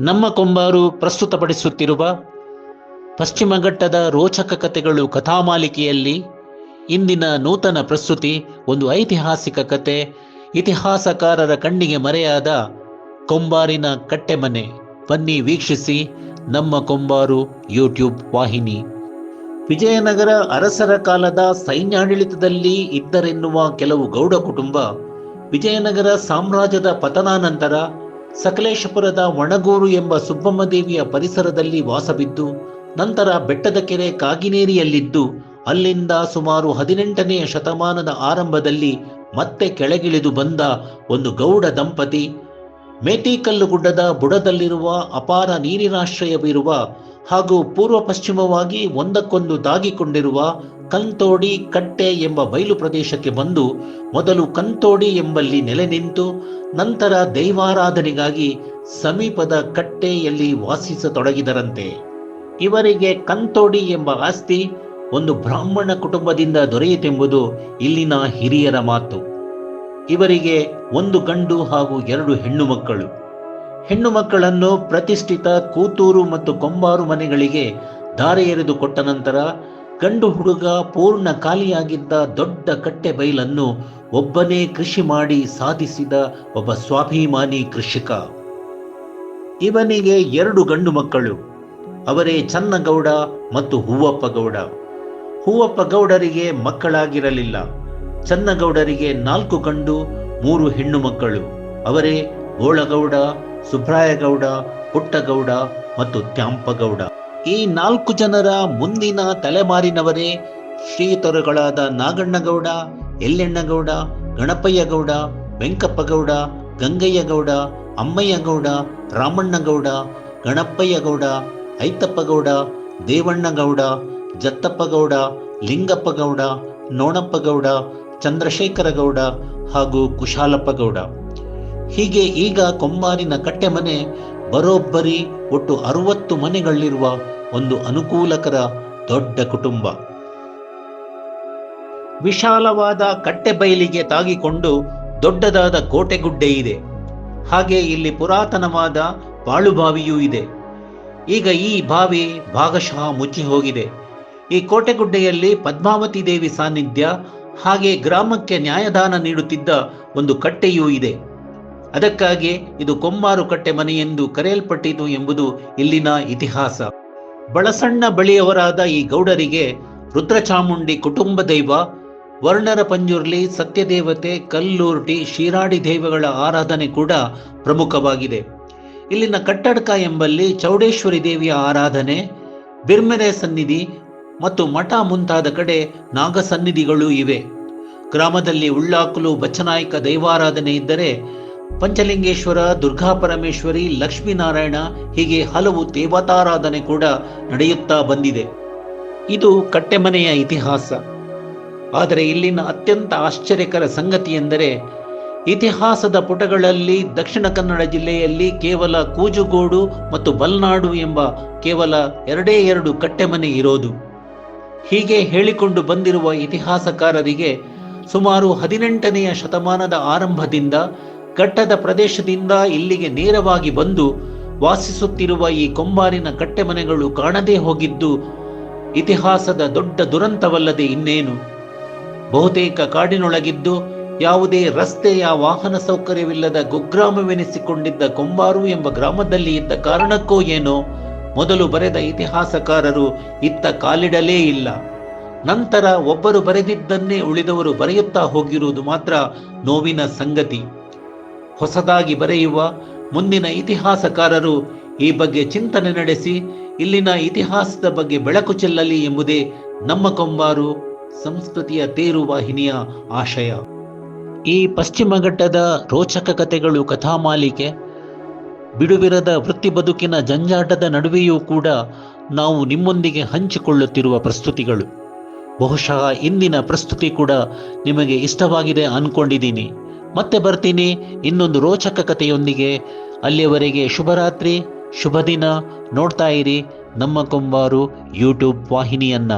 ನಮ್ಮ ಕೊಂಬಾರು ಪ್ರಸ್ತುತಪಡಿಸುತ್ತಿರುವ ಪಶ್ಚಿಮ ಘಟ್ಟದ ರೋಚಕ ಕಥೆಗಳು ಕಥಾಮಾಲಿಕೆಯಲ್ಲಿ ಇಂದಿನ ನೂತನ ಪ್ರಸ್ತುತಿ ಒಂದು ಐತಿಹಾಸಿಕ ಕತೆ, ಇತಿಹಾಸಕಾರರ ಕಣ್ಣಿಗೆ ಮರೆಯಾದ ಕೊಂಬಾರಿನ ಕಟ್ಟೆಮನೆ. ಬನ್ನಿ ವೀಕ್ಷಿಸಿ ನಮ್ಮ ಕೊಂಬಾರು ಯೂಟ್ಯೂಬ್ ವಾಹಿನಿ. ವಿಜಯನಗರ ಅರಸರ ಕಾಲದ ಸೈನ್ಯಾಡಳಿತದಲ್ಲಿ ಇದ್ದರೆನ್ನುವ ಕೆಲವು ಗೌಡ ಕುಟುಂಬ ವಿಜಯನಗರ ಸಾಮ್ರಾಜ್ಯದ ಪತನಾನಂತರ ಸಕಲೇಶಪುರದ ಒಣಗೂರು ಎಂಬ ಸುಬ್ಬಮ್ಮ ದೇವಿಯ ಪರಿಸರದಲ್ಲಿ ವಾಸವಿದ್ದು, ನಂತರ ಬೆಟ್ಟದ ಕೆರೆ ಕಾಗಿನೇರಿಯಲ್ಲಿದ್ದು, ಅಲ್ಲಿಂದ ಸುಮಾರು ಹದಿನೆಂಟನೆಯ ಶತಮಾನದ ಆರಂಭದಲ್ಲಿ ಮತ್ತೆ ಕೆಳಗಿಳಿದು ಬಂದ ಒಂದು ಗೌಡ ದಂಪತಿ. ಮೇಟಿಕಲ್ಲು ಗುಡ್ಡದ ಬುಡದಲ್ಲಿರುವ ಅಪಾರ ನೀರಿನಾಶ್ರಯವಿರುವ ಹಾಗೂ ಪೂರ್ವ ಪಶ್ಚಿಮವಾಗಿ ಒಂದಕ್ಕೊಂದು ದಾಗಿಕೊಂಡಿರುವ ಕಂತೋಡಿ ಕಟ್ಟೆ ಎಂಬ ಬಯಲು ಪ್ರದೇಶಕ್ಕೆ ಬಂದು ಮೊದಲು ಕಂತೋಡಿ ಎಂಬಲ್ಲಿ ನೆಲೆ ನಿಂತು ನಂತರ ದೈವಾರಾಧನೆಗಾಗಿ ಸಮೀಪದ ಕಟ್ಟೆಯಲ್ಲಿ ವಾಸಿಸತೊಡಗಿದರಂತೆ. ಇವರಿಗೆ ಕಂತೋಡಿ ಎಂಬ ಆಸ್ತಿ ಒಂದು ಬ್ರಾಹ್ಮಣ ಕುಟುಂಬದಿಂದ ದೊರೆಯಿತೆಂಬುದು ಇಲ್ಲಿನ ಹಿರಿಯರ ಮಾತು. ಇವರಿಗೆ ಒಂದು ಗಂಡು ಹಾಗೂ ಎರಡು ಹೆಣ್ಣು ಮಕ್ಕಳು. ಹೆಣ್ಣು ಮಕ್ಕಳನ್ನು ಪ್ರತಿಷ್ಠಿತ ಕೂತೂರು ಮತ್ತು ಕೊಂಬಾರು ಮನೆಗಳಿಗೆ ದಾರೆ ಎರೆದು ಕೊಟ್ಟ ನಂತರ ಗಂಡು ಹುಡುಗ ಪೂರ್ಣ ಖಾಲಿಯಾಗಿದ್ದ ದೊಡ್ಡ ಕಟ್ಟೆ ಬೈಲನ್ನು ಒಬ್ಬನೇ ಕೃಷಿ ಮಾಡಿ ಸಾಧಿಸಿದ ಒಬ್ಬ ಸ್ವಾಭಿಮಾನಿ ಕೃಷಿಕ. ಇವನಿಗೆ ಎರಡು ಗಂಡು ಮಕ್ಕಳು, ಅವರೇ ಚನ್ನಗೌಡ ಮತ್ತು ಹೂವಪ್ಪ ಗೌಡ. ಹೂವಪ್ಪ ಗೌಡರಿಗೆ ಮಕ್ಕಳಾಗಿರಲಿಲ್ಲ. ಚನ್ನಗೌಡರಿಗೆ ನಾಲ್ಕು ಗಂಡು, ಮೂರು ಹೆಣ್ಣು ಮಕ್ಕಳು, ಅವರೇ ಗೋಳಗೌಡ ಸುಬ್ರಾಯಗೌಡ, ಪುಟ್ಟಗೌಡ ಮತ್ತು ತ್ಯಾಂಪಗೌಡ. ಈ ನಾಲ್ಕು ಜನರ ಮುಂದಿನ ತಲೆಮಾರಿನವರೇ ಶ್ರೀತರುಗಳಾದ ನಾಗಣ್ಣಗೌಡ ಎಲ್ಲೆಣ್ಣಗೌಡ ಗಣಪಯ್ಯಗೌಡ, ವೆಂಕಪ್ಪಗೌಡ, ಗಂಗಯ್ಯಗೌಡ, ಅಮ್ಮಯ್ಯಗೌಡ, ರಾಮಣ್ಣಗೌಡ, ಗಣಪಯ್ಯಗೌಡ, ಐತಪ್ಪಗೌಡ, ದೇವಣ್ಣಗೌಡ, ಜತ್ತಪ್ಪಗೌಡ, ಲಿಂಗಪ್ಪಗೌಡ, ನೋಣಪ್ಪಗೌಡ, ಚಂದ್ರಶೇಖರಗೌಡ ಹಾಗೂ ಕುಶಾಲಪ್ಪಗೌಡ. ಹೀಗೆ ಈಗ ಕೊಂಬಾರಿನ ಕಟ್ಟೆಮನೆ ಬರೋಬ್ಬರಿ ಒಟ್ಟು ಅರುವತ್ತು ಮನೆಗಳಿರುವ ಒಂದು ಅನುಕೂಲಕರ ದೊಡ್ಡ ಕುಟುಂಬ. ವಿಶಾಲವಾದ ಕಟ್ಟೆ ಬಯಲಿಗೆ ತಾಗಿಕೊಂಡು ದೊಡ್ಡದಾದ ಕೋಟೆಗುಡ್ಡೆ ಇದೆ. ಹಾಗೆ ಇಲ್ಲಿ ಪುರಾತನವಾದ ಬಾಳುಬಾವಿಯೂ ಇದೆ. ಈಗ ಈ ಬಾವಿ ಭಾಗಶಃ ಮುಚ್ಚಿ ಹೋಗಿದೆ. ಈ ಕೋಟೆಗುಡ್ಡೆಯಲ್ಲಿ ಪದ್ಮಾವತಿ ದೇವಿ ಸಾನ್ನಿಧ್ಯ ಹಾಗೆ ಗ್ರಾಮಕ್ಕೆ ನ್ಯಾಯದಾನ ನೀಡುತ್ತಿದ್ದ ಒಂದು ಕಟ್ಟೆಯೂ ಇದೆ. ಅದಕ್ಕಾಗಿ ಇದು ಕೊಮ್ಮಾರುಕಟ್ಟೆ ಕಟ್ಟೆ ಮನೆ ಎಂದು ಕರೆಯಲ್ಪಟ್ಟಿತು ಎಂಬುದು ಇಲ್ಲಿನ ಇತಿಹಾಸ. ಬಳಸಣ್ಣ ಬಳಿಯವರಾದ ಈ ಗೌಡರಿಗೆ ರುದ್ರಚಾಮುಂಡಿ ಕುಟುಂಬ ದೈವ, ವರ್ಣರ ಪಂಜುರ್ಲಿ, ಸತ್ಯದೇವತೆ ಕಲ್ಲೂರ್ಟಿ ಶಿರಾಡಿ ದೈವಗಳ ಆರಾಧನೆ ಕೂಡ ಪ್ರಮುಖವಾಗಿದೆ. ಇಲ್ಲಿನ ಕಟ್ಟಡ್ಕ ಎಂಬಲ್ಲಿ ಚೌಡೇಶ್ವರಿ ದೇವಿಯ ಆರಾಧನೆ, ಬಿರ್ಮೆರೆ ಸನ್ನಿಧಿ ಮತ್ತು ಮಠ ಮುಂತಾದ ಕಡೆ ನಾಗಸನ್ನಿಧಿಗಳು ಇವೆ. ಗ್ರಾಮದಲ್ಲಿ ಉಳ್ಳಾಕಲು ಬಚ್ಚನಾಯಕ ದೈವಾರಾಧನೆ ಇದ್ದರೆ ಪಂಚಲಿಂಗೇಶ್ವರ, ದುರ್ಗಾ ಪರಮೇಶ್ವರಿ, ಲಕ್ಷ್ಮೀನಾರಾಯಣ ಹೀಗೆ ಹಲವು ದೇವತಾರಾಧನೆ ಕೂಡ ನಡೆಯುತ್ತಾ ಬಂದಿದೆ. ಇದು ಕಟ್ಟೆಮನೆಯ ಇತಿಹಾಸ. ಆದರೆ ಇಲ್ಲಿನ ಅತ್ಯಂತ ಆಶ್ಚರ್ಯಕರ ಸಂಗತಿ ಎಂದರೆ ಇತಿಹಾಸದ ಪುಟಗಳಲ್ಲಿ ದಕ್ಷಿಣ ಕನ್ನಡ ಜಿಲ್ಲೆಯಲ್ಲಿ ಕೇವಲ ಕೂಜುಗೋಡು ಮತ್ತು ಬಲ್ನಾಡು ಎಂಬ ಕೇವಲ ಎರಡೇ ಎರಡು ಕಟ್ಟೆಮನೆ ಇರೋದು. ಹೀಗೆ ಹೇಳಿಕೊಂಡು ಬಂದಿರುವ ಇತಿಹಾಸಕಾರರಿಗೆ ಸುಮಾರು ಹದಿನೆಂಟನೆಯ ಶತಮಾನದ ಆರಂಭದಿಂದ ಘಟ್ಟದ ಪ್ರದೇಶದಿಂದ ಇಲ್ಲಿಗೆ ನೇರವಾಗಿ ಬಂದು ವಾಸಿಸುತ್ತಿರುವ ಈ ಕೊಂಬಾರಿನ ಕಟ್ಟೆಮನೆಗಳು ಕಾಣದೇ ಹೋಗಿದ್ದು ಇತಿಹಾಸದ ದೊಡ್ಡ ದುರಂತವಲ್ಲದೆ ಇನ್ನೇನು? ಬಹುತೇಕ ಕಾಡಿನೊಳಗಿದ್ದು ಯಾವುದೇ ರಸ್ತೆಯ ವಾಹನ ಸೌಕರ್ಯವಿಲ್ಲದ ಗುಗ್ರಾಮವೆನಿಸಿಕೊಂಡಿದ್ದ ಕೊಂಬಾರು ಎಂಬ ಗ್ರಾಮದಲ್ಲಿ ಇದ್ದ ಕಾರಣಕ್ಕೋ ಏನೋ? ಮೊದಲು ಬರೆದ ಇತಿಹಾಸಕಾರರು ಇತ್ತ ಕಾಲಿಡಲೇ ಇಲ್ಲ. ನಂತರ ಒಬ್ಬರು ಬರೆದಿದ್ದನ್ನೇ ಉಳಿದವರು ಬರೆಯುತ್ತಾ ಹೋಗಿರುವುದು ಮಾತ್ರ ನೋವಿನ ಸಂಗತಿ. ಹೊಸದಾಗಿ ಬರೆಯುವ ಮುಂದಿನ ಇತಿಹಾಸಕಾರರು ಈ ಬಗ್ಗೆ ಚಿಂತನೆ ನಡೆಸಿ ಇಲ್ಲಿನ ಇತಿಹಾಸದ ಬಗ್ಗೆ ಬೆಳಕು ಚೆಲ್ಲಲಿ ಎಂಬುದೇ ನಮ್ಮ ಕೊಂಬಾರು ಸಂಸ್ಕೃತಿಯ ತೇರು ವಾಹಿನಿಯ ಆಶಯ. ಈ ಪಶ್ಚಿಮ ಘಟ್ಟದ ರೋಚಕ ಕಥೆಗಳು ಕಥಾಮಾಲಿಕೆ, ಬಿಡುವಿರದ ವೃತ್ತಿ ಬದುಕಿನ ಜಂಜಾಟದ ನಡುವೆಯೂ ಕೂಡ ನಾವು ನಿಮ್ಮೊಂದಿಗೆ ಹಂಚಿಕೊಳ್ಳುತ್ತಿರುವ ಪ್ರಸ್ತುತಿಗಳು. ಬಹುಶಃ ಇಂದಿನ ಪ್ರಸ್ತುತಿ ಕೂಡ ನಿಮಗೆ ಇಷ್ಟವಾಗಿದೆ ಅನ್ಕೊಂಡಿದ್ದೀನಿ. ಮತ್ತೆ ಬರ್ತೀನಿ. ಇನ್ನೊಂದು ರೋಚಕ ಕಥೆಯೊಂದಿಗೆ ಅಲ್ಲಿಯವರೆಗೆ ಶುಭರಾತ್ರಿ ಶುಭ ದಿನ ನೋಡ್ತಾ ಇರಿ ನಮ್ಮ ಕೊಂಬಾರು ಯೂಟ್ಯೂಬ್ ವಾಹಿನಿಯನ್ನ.